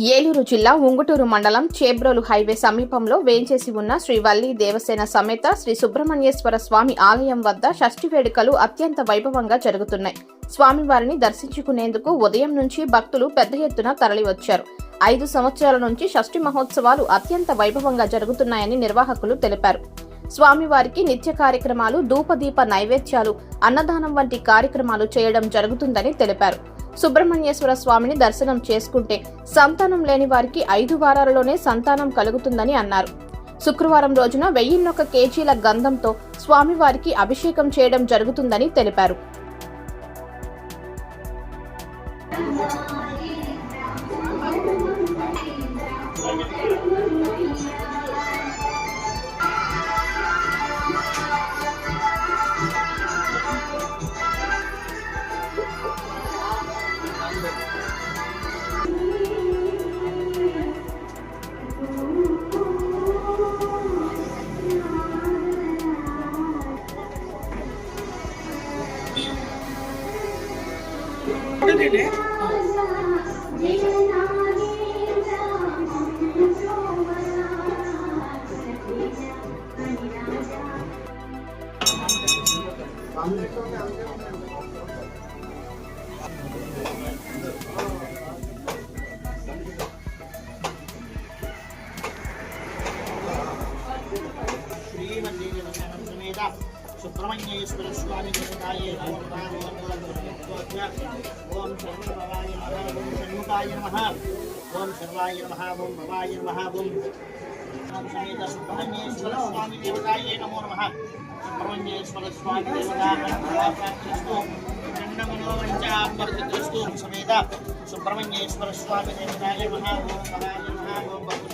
ఏలూరు జిల్లా ఉంగుటూరు మండలం చేబ్రోలు హైవే సమీపంలో వేంచేసి ఉన్న శ్రీ వల్లి దేవసేన సమేత శ్రీ సుబ్రహ్మణ్యేశ్వర స్వామి ఆలయం వద్ద షష్ఠి వేడుకలు అత్యంత వైభవంగా జరుగుతున్నాయి. స్వామివారిని దర్శించుకునేందుకు ఉదయం నుంచి భక్తులు పెద్ద ఎత్తున తరలివచ్చారు. ఐదు సంవత్సరాల నుంచి షష్ఠి మహోత్సవాలు అత్యంత వైభవంగా జరుగుతున్నాయని నిర్వాహకులు తెలిపారు. స్వామివారికి నిత్య కార్యక్రమాలు ధూపదీప నైవేద్యాలు అన్నదానం వంటి కార్యక్రమాలు చేయడం జరుగుతుందని తెలిపారు. సుబ్రహ్మణ్యేశ్వర స్వామిని దర్శనం చేసుకుంటే సంతానం లేని వారికి ఐదు వారాలలోనే సంతానం కలుగుతుందని అన్నారు. శుక్రవారం రోజున వెయ్యిన్నొక కేజీల గంధంతో స్వామివారికి అభిషేకం చేయడం జరుగుతుందని తెలిపారు. ね。はい సుబ్రహ్మణ్యేశ్వర స్వామి దేవతాయే ఓం సర్వభవాయ నమః ఓం షణ్ముఖాయ నమః ఓం సర్వాయ నమః ఓం భవాయ నమః ఓం సమేత సుబ్రహ్మణ్యేశ్వర స్వామి దేవతాయే నమో నమః సుబ్రహ్మణ్యేశ్వర స్వామి దేవతాస్తు ఖండమనోవంచాపరితస్తు సమేత సుబ్రహ్మణ్యేశ్వర స్వామి దేవతాయ నమః ఓం భవాయ నమః ఓం భగవత్పాయ నమః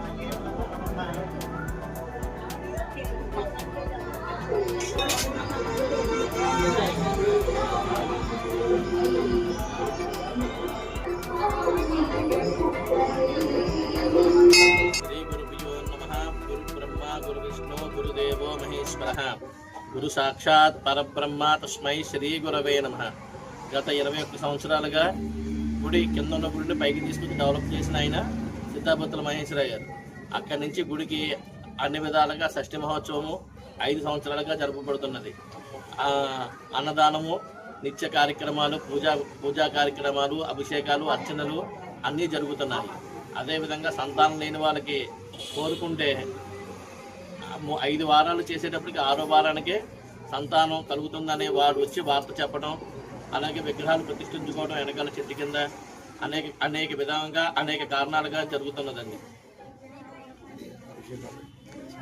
గురు సాక్షాత్ పరబ్రహ్మ తస్మై శ్రీ గురవే నమ. గత ఇరవై ఒక్క సంవత్సరాలుగా గుడి కింద ఉన్న గుడిని పైకి తీసుకుని డెవలప్ చేసిన ఆయన సిద్ధాపత్తుల మహేశ్వర గారు. అక్కడి నుంచి గుడికి అన్ని విధాలుగా షష్ఠి మహోత్సవము ఐదు సంవత్సరాలుగా జరపబడుతున్నది. అన్నదానము నిత్య కార్యక్రమాలు పూజా పూజా కార్యక్రమాలు అభిషేకాలు అర్చనలు అన్నీ జరుగుతున్నాయి. అదేవిధంగా సంతానం లేని వాళ్ళకి కోరుకుంటే ఐదు వారాలు చేసేటప్పటికి ఆరో వారానికే సంతానం కలుగుతుందనే వాడు వచ్చి వార్త చెప్పడం అలాగే విగ్రహాలు ప్రతిష్ఠించుకోవడం వెనకాల చెట్టు కింద అనేక అనేక విధంగా అనేక కారణాలుగా జరుగుతున్నదండి.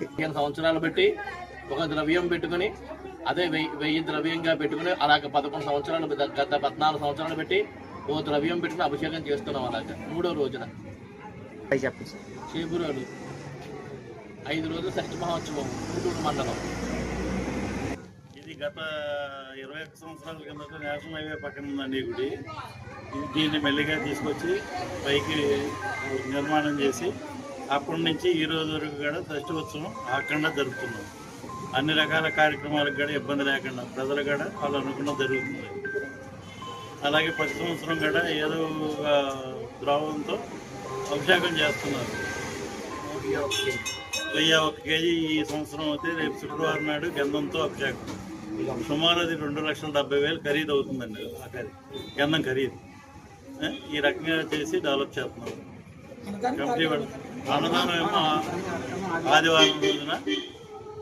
పదిహేను సంవత్సరాలు బట్టి ఒక ద్రవ్యం పెట్టుకుని అదే వెయ్యి వెయ్యి ద్రవ్యంగా పెట్టుకుని అలాగ పదకొండు సంవత్సరాలు గత- పద్నాలుగు సంవత్సరాలు పెట్టి ఓ ద్రవ్యం పెట్టుకుని అభిషేకం చేస్తున్నాం అలాగ. మూడో రోజున. చేబురాలు. ఐదు రోజులు షష్ఠి మహోత్సవం గుంటూరు మండలం. ఇది గత ఇరవై ఒక్క సంవత్సరాల కిందట నేషనల్ హైవే పక్కన ఉందండి గుడి. ఇది దీన్ని మెల్లిగా తీసుకొచ్చి పైకి నిర్మాణం చేసి అప్పటి నుంచి ఈ రోజు వరకు కూడా షష్ఠి ఉత్సవం ఆకుండా జరుపుతున్నాం. అన్ని రకాల కార్యక్రమాలకు కూడా ఇబ్బంది లేకుండా ప్రజలు కూడా వాళ్ళు అనుకున్న జరుగుతుంది. అలాగే ప్రతి సంవత్సరం కూడా ఏదో ఒక ద్రవంతో అభిషేకం చేస్తున్నారు. వెయ్యి ఒక కేజీ ఈ సంవత్సరం అయితే రేపు శుక్రవారం నాడు గంధంతో అభిషేకం. సుమారు అది రెండు లక్షల డెబ్బై వేలు ఖరీదు అవుతుందండి ఆ ఖరీదు. గంధం ఖరీదు? ఈ రకంగా చేసి డెవలప్ చేస్తున్నాం. కమిటీ అన్నదానం ఏమో ఆదివారం రోజున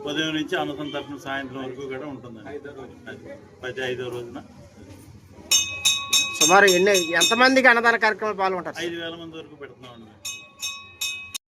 ఉదయం నుంచి అన్నదానం తరఫున సాయంత్రం వరకు కూడా ఉంటుందండి. ప్రతి ఐదో రోజున. సుమారు ఎన్ని ఎంతమందికి అన్నదాన కార్యక్రమాలు పాల్గొంటారు? ఐదు వేల మంది వరకు పెడుతున్నామండి.